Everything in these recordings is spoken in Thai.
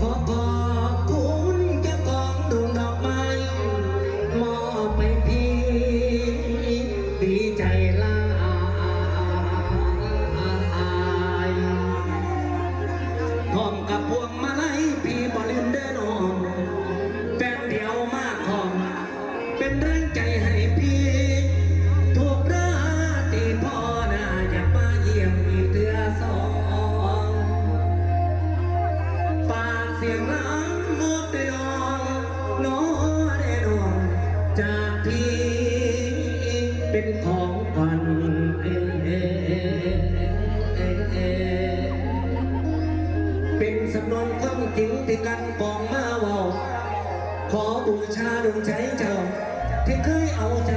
bom, bom. ที่เคยเอาใจ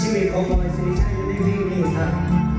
ชีวิตของบอยสิริชัยจะได้วิ่งนี่ครับ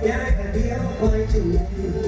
Yeah, I can be a my way to you.